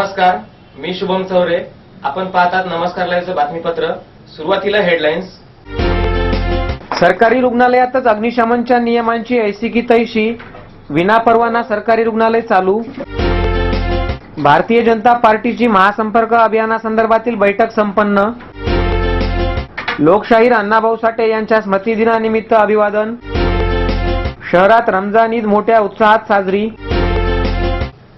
नमस्कार मी शुभम चौरे. आपण पाहतात नमस्कार लाईव्हचं बातमीपत्र. सुरुवातीला हेडलाईन्स सरकारी रुग्णालयातच अग्निशमनच्या नियमांची ऐसी की तैशी विनापरवाना सरकारी रुग्णालय चालू. भारतीय जनता पार्टीची महासंपर्क अभियानासंदर्भातील बैठक संपन्न. लोकशाहीर अण्णाभाऊ साठे यांच्या स्मृतिदिनानिमित्त अभिवादन. शहरात रमजान ईद मोठ्या उत्साहात साजरी.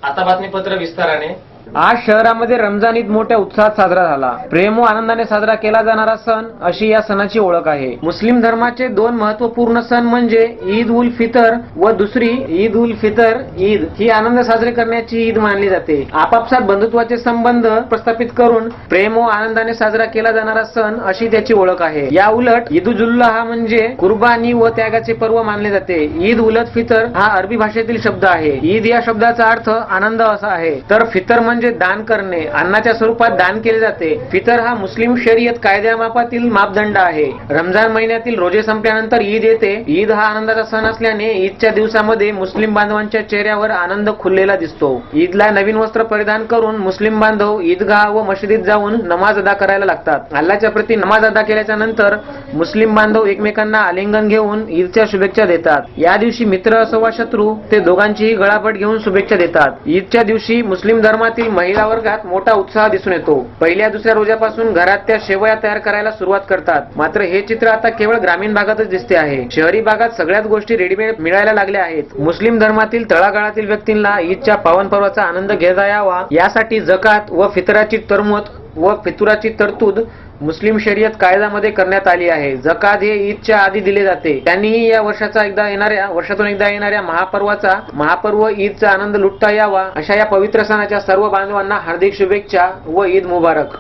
आता बातमीपत्र विस्ताराने. आज शहरामध्ये रमजान ईद मोठ्या उत्साहात साजरा झाला. प्रेम व आनंदाने साजरा केला जाणारा सण अशी या सणाची ओळख आहे. मुस्लिम धर्माचे दोन महत्त्वपूर्ण सण म्हणजे ईद उल फितर व दुसरी ईद उल फितर ईद. ही आनंद साजरे करण्याची ईद मानली जाते. आपापसात बंधुत्वाचे संबंध प्रस्थापित करून प्रेम व आनंदाने साजरा केला जाणारा सण अशी त्याची ओळख आहे. या उलट ईदुजुल्लाह म्हणजे कुर्बानी व त्यागाचे पर्व मानले जाते. ईद उलट फितर हा अरबी भाषेतील शब्द आहे. ईद या शब्दाचा अर्थ आनंद असा आहे. तर फितर म्हणजे म्हणजे दान करणे अन्नाच्या स्वरूपात दान केले जाते. फितर हा मुस्लिम शरीयत कायद्यामापातील मापदंड आहे. रमजान महिन्यातील रोजे संपल्यानंतर ईद येते. ईद हा आनंदाचा सण असल्याने ईदच्या दिवसामध्ये मुस्लिम बांधवांच्या चेहऱ्यावर आनंद खुललेला दिसतो. ईदला नवीन वस्त्र परिधान करून मुस्लिम बांधव ईदगाह व मशिदीत जाऊन नमाज अदा करायला लागतात. अल्लाच्या प्रती नमाज अदा केल्याच्यानंतर मुस्लिम बांधव एकमेकांना आलिंगन घेऊन ईदच्या शुभेच्छा देतात. या दिवशी मित्र असो वा शत्रू ते दोघांचीही गळापट घेऊन शुभेच्छा देतात. ईदच्या दिवशी मुस्लिम धर्मातील महिला वर्गात मोठा उत्साह दिसून येतो. पहिल्या दुसऱ्या रोजापासून घरात त्या शेवया तयार करायला सुरुवात करतात. मात्र हे चित्र आता केवळ ग्रामीण भागातच दिसते आहे. शहरी भागात सगळ्याच गोष्टी रेडीमेड मिळायला लागल्या आहेत. मुस्लिम धर्मातील तळागाळातील व्यक्तींना ईदच्या पावन पर्वाचा आनंद घेता यावा. यासाठी जकात व फितराची तरमत व फितुराची तरतूद मुस्लिम शर्यत कायद्यामध्ये करण्यात आली आहे. जकात हे ईदच्या आधी दिले जाते. त्यांनीही या वर्षाचा एकदा येणाऱ्या वर्षातून एकदा येणाऱ्या महापर्वाचा महापर्व ईदचा आनंद लुटता यावा अशा या पवित्र सणाच्या सर्व बांधवांना हार्दिक शुभेच्छा व ईद मुबारक.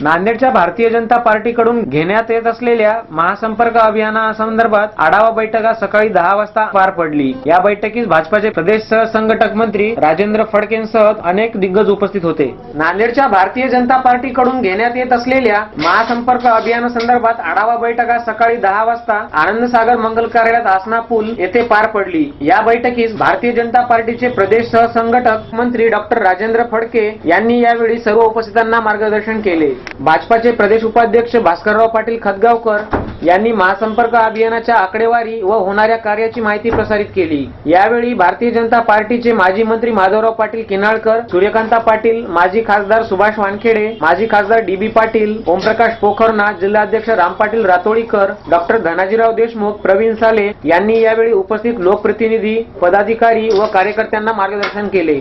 नांदेडच्या भारतीय जनता पार्टीकडून घेण्यात येत असलेल्या महासंपर्क अभियानासंदर्भात आढावा बैठक आज सकाळी दहा वाजता पार पडली. या बैठकीस भाजपाचे प्रदेश सहसंघटक मंत्री राजेंद्र फडकेंसह अनेक दिग्गज उपस्थित होते. नांदेडच्या भारतीय जनता पार्टीकडून घेण्यात येत असलेल्या महासंपर्क अभियानासंदर्भात आढावा बैठक आज सकाळी दहा वाजता आनंद सागर मंगल कार्यालयात आसना पूल येथे पार पडली. या बैठकीस भारतीय जनता पार्टीचे प्रदेश सहसंघटक मंत्री डॉक्टर राजेंद्र फडके यांनी यावेळी सर्व उपस्थितांना मार्गदर्शन केले. भाजपाचे प्रदेश उपाध्यक्ष भास्करराव पाटील खतगावकर यांनी महासंपर्क अभियानाच्या आकडेवारी व होणाऱ्या कार्याची माहिती प्रसारित केली. यावेळी भारतीय जनता पार्टीचे माजी मंत्री माधवराव पाटील किनाळकर सूर्यकांता पाटील माजी खासदार सुभाष वानखेडे माजी खासदार डी बी पाटील ओमप्रकाश पोखरना जिल्हाध्यक्ष राम पाटील रातोळीकर डॉक्टर धनाजीराव देशमुख प्रवीण साले यांनी यावेळी उपस्थित लोकप्रतिनिधी पदाधिकारी व कार्यकर्त्यांना मार्गदर्शन केले.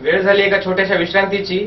वेळ झाली एका छोट्याशा विश्रांतीची.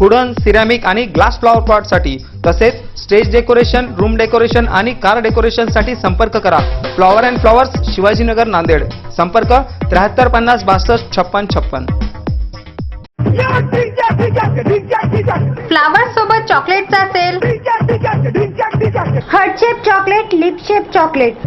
Wooden ceramic आणि ग्लास फ्लॉवर पॉटसाठी तसेच स्टेज डेकोरेशन रूम डेकोरेशन आणि कार डेकोरेशनसाठी संपर्क करा. Flower and flowers Shivajinagar Nanded. संपर्क त्र्याहत्तर पन्नास बासष्ट छप्पन छप्पन. फ्लावर सोबत चॉकलेटचा sale heart shape chocolate lip shape chocolate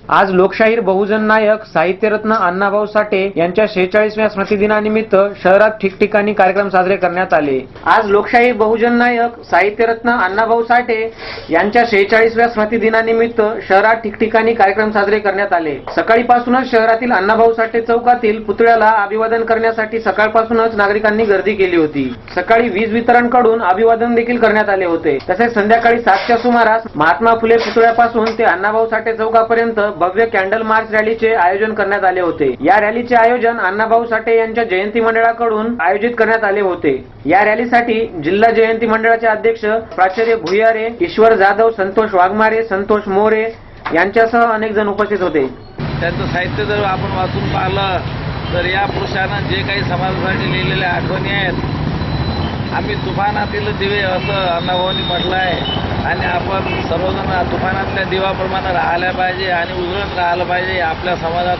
आज लोकशाहीर बहुजन नायक साहित्यरत्न अण्णाभाऊ साठे यांच्या शेहेचाळीसव्या स्मृतिदिनानिमित्त शहरात ठिकठिकाणी कार्यक्रम साजरे करण्यात आले. आज लोकशाहीर बहुजन नायक साहित्यरत्न अण्णाभाऊ साठे यांच्या शेहेचाळीसव्या स्मृतिदिनानिमित्त शहरात ठिकठिकाणी कार्यक्रम साजरे करण्यात आले. सकाळीपासूनच शहरातील अण्णाभाऊ साठे चौकातील पुतळ्याला अभिवादन करण्यासाठी सकाळपासूनच नागरिकांनी गर्दी केली होती. सकाळी वीज वितरणकडून अभिवादन देखील करण्यात आले होते. तसेच संध्याकाळी सातच्या सुमारास महात्मा फुले पुतळ्यापासून ते अण्णाभाऊ साठे चौकापर्यंत भव्य कॅन्डल मार्च रॅलीचे आयोजन करण्यात आले होते. या रॅलीचे आयोजन अण्णाभाऊ साठे यांच्या जयंती मंडळाकडून आयोजित करण्यात आले होते. या रॅलीसाठी जिल्हा जयंती मंडळाचे अध्यक्ष प्राचार्य भुयारे ईश्वर जाधव संतोष वाघमारे संतोष मोरे यांच्यासह अनेक जण उपस्थित होते. त्यांचं साहित्य जर आपण वाचून पाहिलं तर या पुरुषानं जे काही समाजासाठी लिहिलेल्या आठवणी आहेत आम्ही तुफानातील दिवे असं अण्णाभाऊनी म्हटलं आहे. आणि आपण सर्वजण तुफानातल्या दिवाप्रमाणे राहायला पाहिजे आणि उजळत राहिलं पाहिजे. आपल्या समाजात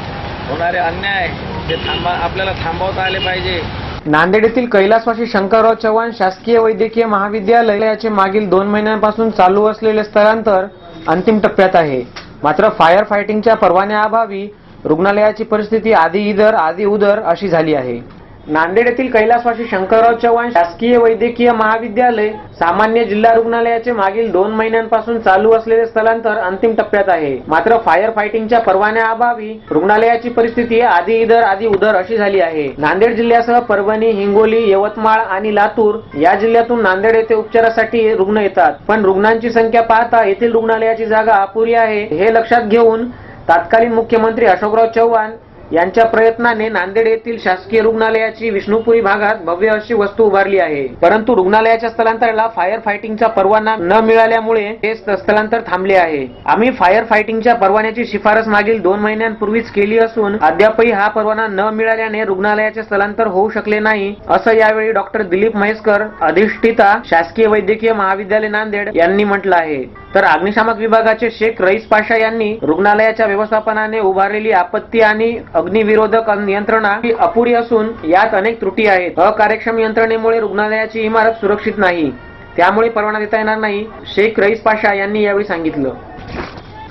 होणारे अन्याय ते थांबा आपल्याला थांबवता आले पाहिजे. नांदेड येथील कैलासवासी शंकरराव चव्हाण शासकीय वैद्यकीय महाविद्यालयाचे मागील दोन महिन्यांपासून चालू असलेले स्थलांतर अंतिम टप्प्यात आहे. मात्र फायर फायटिंगच्या परवान्याअभावी रुग्णालयाची परिस्थिती आधी इधर आधी उदर अशी झाली आहे. नांदेड येथील कैलासवासी शंकरराव चव्हाण शासकीय वैद्यकीय महाविद्यालय सामान्य जिल्हा रुग्णालयाचे मागील दोन महिन्यांपासून चालू असलेले स्थलांतर अंतिम टप्प्यात आहे. मात्र फायर फायटिंगच्या परवान्याअभावी रुग्णालयाची परिस्थिती आधी इधर आधी उधर अशी झाली आहे. नांदेड जिल्ह्यासह परभणी हिंगोली यवतमाळ आणि लातूर या जिल्ह्यातून नांदेड येथे उपचारासाठी रुग्ण येतात. पण रुग्णांची संख्या पाहता येथील रुग्णालयाची जागा अपुरी आहे हे लक्षात घेऊन तत्कालीन मुख्यमंत्री अशोकराव चव्हाण यांच्या प्रयत्नाने नांदेड येथील शासकीय रुग्णालयाची विष्णुपुरी भागात भव्य अशी वस्तू उभारली आहे. परंतु रुग्णालयाच्या स्थलांतराला फायर फायटिंगचा परवाना न मिळाल्यामुळे हे स्थलांतर थांबले आहे. आम्ही फायर फायटिंगच्या परवान्याची शिफारस मागील दोन महिन्यांपूर्वीच केली असून अद्यापही हा परवाना न मिळाल्याने रुग्णालयाचे स्थलांतर होऊ शकले नाही असं यावेळी डॉक्टर दिलीप म्हैसकर अधिष्ठिता शासकीय वैद्यकीय महाविद्यालय नांदेड यांनी म्हटलं आहे. तर अग्निशामक विभागाचे शेख रईस पाशा यांनी रुग्णालयाच्या व्यवस्थापनाने उभारलेली आपत्ती आणि अग्निविरोधक यंत्रणा ही अपुरी असून यात अनेक त्रुटी आहेत. अकार्यक्षम यंत्रणेमुळे रुग्णालयाची इमारत सुरक्षित नाही. त्यामुळे परवाना देता येणार नाही शेख रईस पाशा यांनी यावेळी सांगितलं.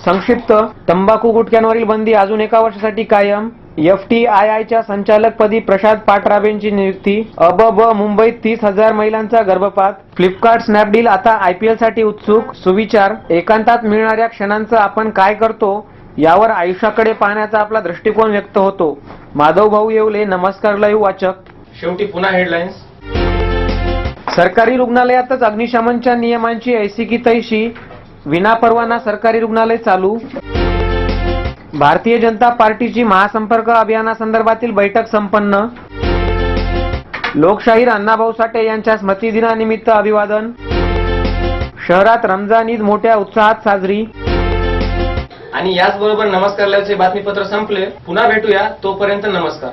संक्षिप्त तंबाखू गुटख्यांवरील बंदी अजून एका वर्षासाठी कायम? एफ टी आय आयच्या संचालकपदी प्रसाद पाटराबेंची नियुक्ती अब ब मुंबईत तीस हजार महिलांचा गर्भपात फ्लिपकार्ट स्नॅपडील आता आयपीएलसाठी उत्सुक सुविचार एकांतात मिळणाऱ्या क्षणांचं आपण काय करतो यावर आयुष्याकडे पाहण्याचा आपला दृष्टिकोन व्यक्त होतो. माधव भाऊ येवले नमस्कार लाईव्ह वाचक. शेवटी पुन्हा हेडलाईन्स सरकारी रुग्णालयातच अग्निशमनच्या नियमांची ऐसी की तैशी विनापरवाना सरकारी रुग्णालय चालू. भारतीय जनता पार्टीची महासंपर्क अभियानासंदर्भातील बैठक संपन्न. लोकशाहीर अण्णाभाऊ साठे यांच्या स्मृतिदिनानिमित्त अभिवादन. शहरात रमजान ईद मोठ्या उत्साहात साजरी. आणि याचबरोबर नमस्कार लाईव्हचे बातमीपत्र संपले. पुन्हा भेटूया. तोपर्यंत नमस्कार.